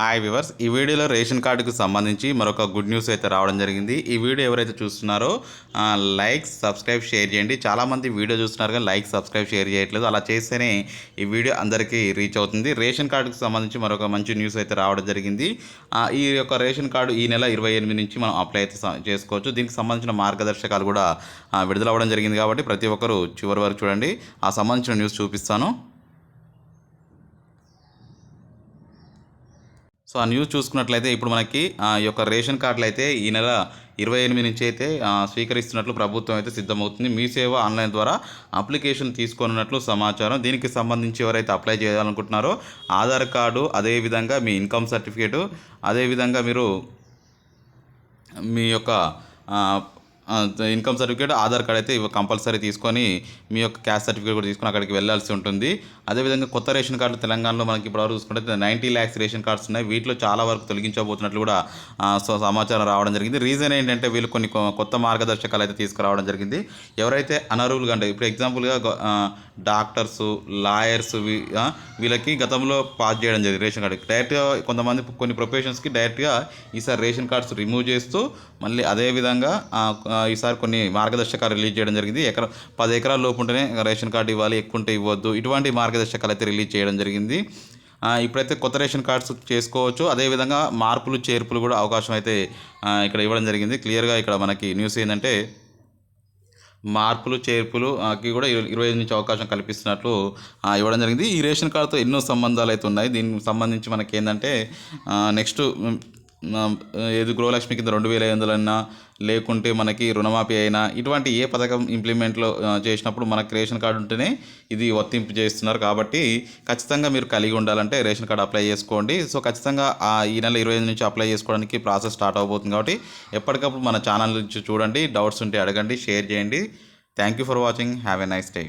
Hi viewers ఈ వీడియోలో ration కార్డుకు సంబంధించి మరొక గుడ్ న్యూస్ అయితే రావడం జరిగింది. ఈ వీడియో ఎవరైతే చూస్తున్నారో లైక్ సబ్స్క్రైబ్ షేర్ చేయండి. చాలామంది వీడియో చూస్తున్నారు కానీ లైక్ సబ్స్క్రైబ్ షేర్ చేయట్లేదు. అలా చేస్తేనే ఈ వీడియో అందరికీ రీచ్ అవుతుంది. రేషన్ కార్డుకు సంబంధించి మరొక మంచి న్యూస్ అయితే రావడం జరిగింది. ఈ యొక్క రేషన్ కార్డు ఈ నెల ఇరవై ఎనిమిది నుంచి మనం అప్లై అయితే చేసుకోవచ్చు. దీనికి సంబంధించిన మార్గదర్శకాలు కూడా విడుదల అవ్వడం జరిగింది కాబట్టి ప్రతి ఒక్కరూ చివరి వరకు చూడండి. ఆ సంబంధించిన న్యూస్ చూపిస్తాను. సో ఆ న్యూస్ చూసుకున్నట్లయితే ఇప్పుడు మనకి ఆ ఈ యొక్క రేషన్ కార్డులు అయితే ఈ నెల ఇరవై ఎనిమిది నుంచి అయితే స్వీకరిస్తున్నట్లు ప్రభుత్వం అయితే సిద్ధమవుతుంది. మీ సేవ ఆన్లైన్ ద్వారా అప్లికేషన్ తీసుకున్నట్లు సమాచారం. దీనికి సంబంధించి ఎవరైతే అప్లై చేయాలనుకుంటున్నారో ఆధార్ కార్డు అదేవిధంగా మీ ఇన్కమ్ సర్టిఫికేటు అదేవిధంగా మీరు మీ యొక్క ఇన్కమ్ సర్టిఫికేట్ ఆధార్ కార్డ్ అయితే ఇవి కంపల్సరీ తీసుకొని మీ యొక్క క్యాస్ట్ సర్టిఫికేట్ కూడా తీసుకొని అక్కడికి వెళ్ళాల్సి ఉంటుంది. అదేవిధంగా కొత్త రేషన్ కార్డు తెలంగాణలో మనకి ఇప్పటివరకు చూసుకుంటే నైంటీ ల్యాక్స్ రేషన్ కార్డ్స్ ఉన్నాయి. వీటిలో చాలా వరకు తొలగించబోతున్నట్లు కూడా సో సమాచారం రావడం జరిగింది. రీజన్ ఏంటంటే వీళ్ళు కొన్ని కొత్త మార్గదర్శకాలు అయితే తీసుకురావడం జరిగింది. ఎవరైతే అనర్హులుగా అంటే ఇప్పుడు ఎగ్జాంపుల్గా డాక్టర్స్ లాయర్స్ వీళ్ళకి గతంలో పాస్ చేయడం జరిగింది రేషన్ కార్డు. డైరెక్ట్గా కొంతమంది కొన్ని ప్రొఫెషన్స్కి డైరెక్ట్గా ఈసారి రేషన్ కార్డ్స్ రిమూవ్ చేస్తూ మళ్ళీ అదేవిధంగా ఈసారి కొన్ని మార్గదర్శకాలు రిలీజ్ చేయడం జరిగింది. ఎకరా పది ఎకరాల లోపు ఉంటేనే రేషన్ కార్డు ఇవ్వాలి ఎక్కువ ఉంటే ఇవ్వద్దు. ఇటువంటి మార్గదర్శకాలు అయితే రిలీజ్ చేయడం జరిగింది. ఇప్పుడైతే కొత్త రేషన్ కార్డ్స్ చేసుకోవచ్చు. అదేవిధంగా మార్పులు చేర్పులు కూడా అవకాశం అయితే ఇక్కడ ఇవ్వడం జరిగింది. క్లియర్గా ఇక్కడ మనకి న్యూస్ ఏంటంటే మార్పులు చేర్పులు కూడా ఇరవై ఐదు నుంచి అవకాశం కల్పిస్తున్నట్లు ఇవ్వడం జరిగింది. ఈ రేషన్ కార్డుతో ఎన్నో సంబంధాలు అయితే ఉన్నాయి. దీనికి సంబంధించి మనకి ఏంటంటే నెక్స్ట్ ఏది గృహలక్ష్మి కింద రెండు వేల ఐదు వందలన్నా లేకుంటే మనకి రుణమాఫీ అయినా ఇటువంటి ఏ పథకం ఇంప్లిమెంట్లో చేసినప్పుడు మనకి రేషన్ కార్డు ఉంటేనే ఇది వర్తింపు చేస్తున్నారు. కాబట్టి ఖచ్చితంగా మీరు కలిగి ఉండాలంటే రేషన్ కార్డు అప్లై చేసుకోండి. సో ఖచ్చితంగా ఆ ఈ నెల ఇరవై ఐదు నుంచి అప్లై చేసుకోవడానికి ప్రాసెస్ స్టార్ట్ అవబోతుంది కాబట్టి ఎప్పటికప్పుడు మన ఛానల్ నుంచి చూడండి. డౌట్స్ ఉంటే అడగండి షేర్ చేయండి. Thank you for watching have a nice day